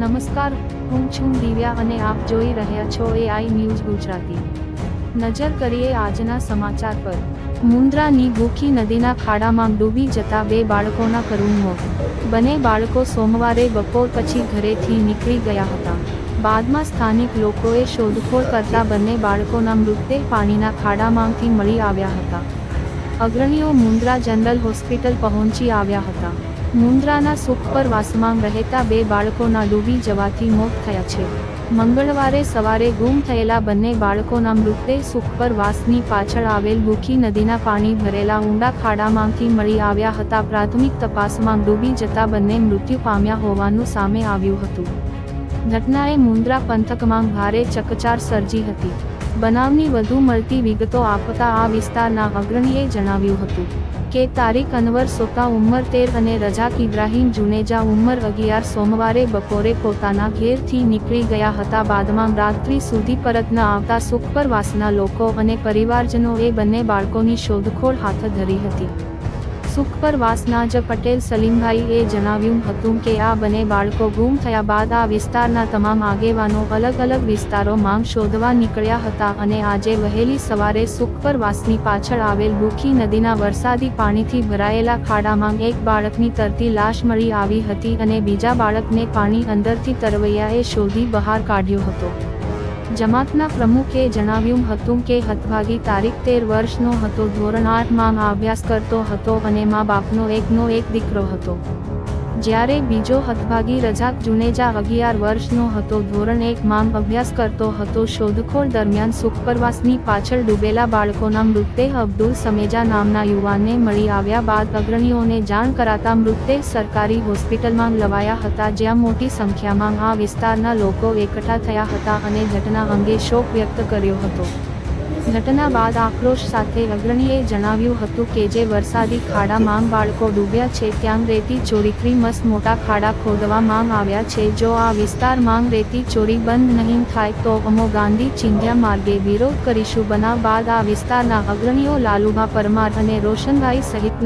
નમસ્કાર, હું છું દિવ્યા અને આપ જોઈ રહ્યા છો એઆઈ ન્યૂઝ ગુજરાતી. નજર કરીએ આજના સમાચાર પર. મુન્દ્રાની ભૂખી નદીના ખાડામાં ડૂબી જતા બે બાળકોના કરુણ મોત. બંને બાળકો સોમવારે બપોર પછી ઘરેથી નીકળી ગયા હતા. બાદમાં સ્થાનિક લોકોએ શોધખોળ કરતા બંને બાળકોના મૃતદેહ પાણીના ખાડામાંથી મળી આવ્યા હતા. અગ્રણીઓ મુન્દ્રા જનરલ હોસ્પિટલ પહોંચી આવ્યા હતા. મુન્દ્રાના સુખપર વાસમાં રહેતા બે બાળકોના ડૂબી જવાથી મોત થયા છે. મંગળવારે સવારે ગુમ થયેલા બંને બાળકોના મૃતદેહ સુખપર વાસની પાછળ આવેલ ભૂખી નદીના પાણી ભરેલા ઊંડા ખાડામાંથી મળી આવ્યા હતા. પ્રાથમિક તપાસમાં ડૂબી જતા બંને મૃત્યુ પામ્યા હોવાનું સામે આવ્યું હતું. ઘટનાએ મુન્દ્રા પંથકમાં ભારે ચકચાર સર્જી હતી. બનાવની વધુ મળતી વિગતો આપતા આ વિસ્તારના અગ્રણીએ જણાવ્યું હતું કે તારીખ અનવર સોતા ઉંમર તેર અને રજાક ઇબ્રાહીમ જુનેજા ઉંમર અગિયાર સોમવારે બપોરે પોતાના ઘેરથી નીકળી ગયા હતા. બાદમાં રાત્રિ સુધી પરત ન આવતા સુખપરવાસના લોકો અને પરિવારજનોએ બંને બાળકોની શોધખોળ હાથ ધરી હતી. સુખપરવાસના જ પટેલ સલીમભાઈએ જણાવ્યું હતું કે આ બંને બાળકો ગુમ થયા બાદ આ વિસ્તારના તમામ આગેવાનો અલગ અલગ વિસ્તારોમાં શોધવા નીકળ્યા હતા અને આજે વહેલી સવારે સુખપરવાસની પાછળ આવેલ ભૂખી નદીના વરસાદી પાણીથી ભરાયેલા ખાડામાં એક બાળકની તરતી લાશ મળી આવી હતી અને બીજા બાળકને પાણી અંદરથી તરવૈયાએ શોધી બહાર કાઢ્યો હતો. જમાતના પ્રમુખે જણાવ્યું હતું કે હતભાગી તારીખ તેર વર્ષનો હતો. ધોરણ આઠમાં અભ્યાસ કરતો હતો અને મા બાપનો એકનો એક દીકરો હતો. જ્યારે બીજો હતભાગી રજાક જુનેજા અગિયાર વર્ષનો હતો. ધોરણ એક માં અભ્યાસ કરતો હતો. શોધખોળ દરમિયાન સુખપરવાસની પાછળ ડૂબેલા બાળકોના મૃતદેહ અબ્દુલ સમેજા નામના યુવાનને મળી આવ્યા બાદ અગ્રણીઓને જાણ કરાતા મૃતદેહ સરકારી હોસ્પિટલમાં લવાયા હતા, જ્યાં મોટી સંખ્યામાં આ વિસ્તારના લોકો એકઠા થયા હતા અને ઘટના અંગે શોક વ્યક્ત કર્યો હતો. ઘટના બાદ આક્રોશ સાથે અગ્રણીએ જણાવ્યું હતું કે જે વરસાદી ખાડામાં બાળકો ડૂબ્યા છે, ત્યાં રેતી ચોરી મસ્ત મોટા ખાડા ખોદવામાં આવ્યા છે. જો આ વિસ્તારમાં રેતી ચોરી બંધ નહીં થાય, તો અમો ગાંધી ચિંધ્યા માર્ગે વિરોધ કરીશું. બનાવ બાદ આ વિસ્તારના અગ્રણીઓ લાલુભા પરમાર અને રોશનભાઈ સહિતના